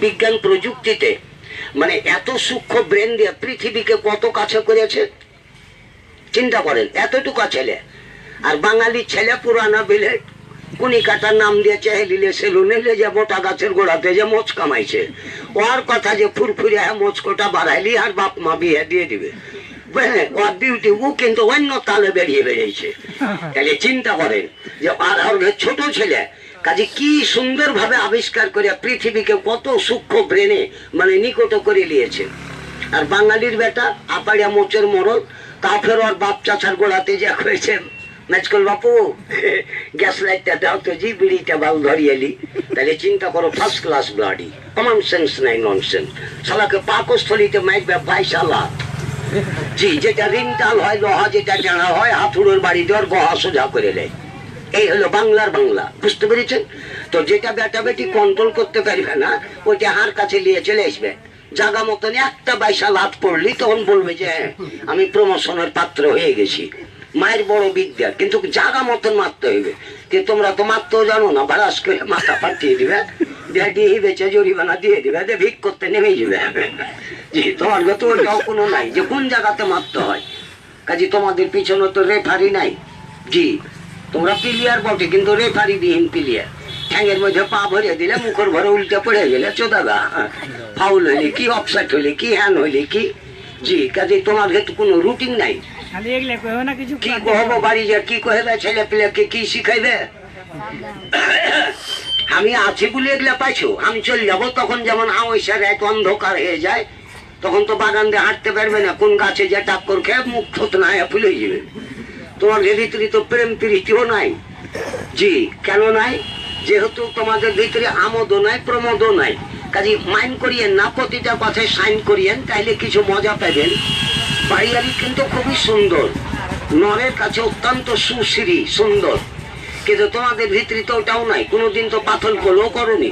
বিজ্ঞান প্রযুক্তিতে মানে এত সূক্ষ্ম ব্রেন দিয়ে পৃথিবীকে কত কাছে করেছে? চিন্তা করেন এতটুকু ছেলে। আর বাঙালি ছেলে পুরানা বিলে কুনি কাটার নাম দিয়ে চেহেলিলে সেলুনে লে যে মোটা গাছের গোড়াতে যে মোচ কামাইছে। ওর কথা যে ফুরফুরে হ্যাঁ মোচকোটা বাড়াইলি আর বাপ মা বিয়ে দিয়ে দিবে। বুঝলেন ওর ডিউটি ও কিন্তু অন্য তালে বেরিয়ে বেরিয়েছে তাহলে চিন্তা করেন যে আর ছোট ছেলে কাজে কি সুন্দর ভাবে আবিষ্কার করে পৃথিবীকে কত সূক্ষ্ম ব্রেনে মানে নিকট করে নিয়েছে। আর বাঙালির বেটা, আপাড়িয়া মোচের মরল তা ফের ওর বাপ চাচার গোড়াতে যা হয়েছে। নাচকল বাপু, গ্যাস লাইটটা দাও তো জি, বিড়িটা বাল ধরিয়েলি তাহলে চিন্তা করো first class bloody common sense নাই নন সেন্স শালাকে পাকস্থলিতে মাইকবে ভাইশালা। জি, যেটা রিনটাল হয়, লোহা যেটা জানা হয়, হাতুড়ের বাড়ি দেওয়ার গহা সোজা করে দেয় এই হলো বাংলার বাংলা বুঝতে পেরেছেন? তো যেটা বেটা বেটি কন্ট্রোল করতে পারবে না ওইটা হার কাছে নিয়ে চলে আসবে। জাগা মতন একটা বাইসা লাভ পড়লি তখন বলবে যে হ্যাঁ, আমি প্রমোশনের পাত্র হয়ে গেছি। মায়ের বড় বিদ্যা কিন্তু জাগা মতন মারতে হইবে। যে তোমরা তো মারতেও জানো না ভাড়াস করে মাথা পাঠিয়ে দিবে। ড্যাডি বেচে জরিমানা দিয়ে দিবে যে ভিক করতে নেমে যাবে। জি তোমার তো ওইটাও কোনো নাই যে কোন জায়গাতে মারতে হয়। কাজে তোমাদের পিছনে তো রেফারি নাই। জি তোমরা প্লেয়ার বটে কিন্তু রেফারি বিহীন প্লেয়ার। ঠ্যাঙের মধ্যে পা ভরে দিলে মুখর ভরে উল্টে পড়ে গেলে চোদাগা ফাউল হইলে কি অফসাইড হইলে কি হ্যান হইলে কি? জি কাজে তোমার তো কোনো রুটিন নাই। কি কহবো বাড়ি যে কি কহবে ছেলে পেলেকে কি শিখাইবে? আমি আছি বলে এগুলা পাইছো? আমি চলে যাব তখন যেমন আওয়াইসার এক অন্ধকার হয়ে যায় তখন তো বাগান দিয়ে হাঁটতে পারবে না কোন গাছে যে টাক্কর খেয়ে মুখ থত না হয়ে ফুলে যাবে। তোমার ভিতরে তো প্রেম প্রীতিও নাই। জি, কেন নাই? যেহেতু তোমাদের ভিতরে আমোদও নাই, প্রমোদও নাই। কাজে মাইন করিয়েন না, প্রতিটা কথায় সাইন করিয়েন, তাইলে কিছু মজা পাবেন। বাড়িয়ালি কিন্তু খুবই সুন্দর। নরের কাছে অত্যন্ত সুশ্রী, সুন্দর। কিন্তু তোমাদের ভিতরে তো ওটাও নাই, কোনোদিন তো পাথর করলেও করনি।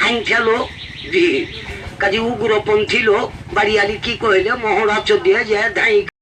হাইন খেলো কাজে উগ্রপন্থী লোক, বাড়িয়ালি কি কইলে, মহড়া দিয়ে যে ধাই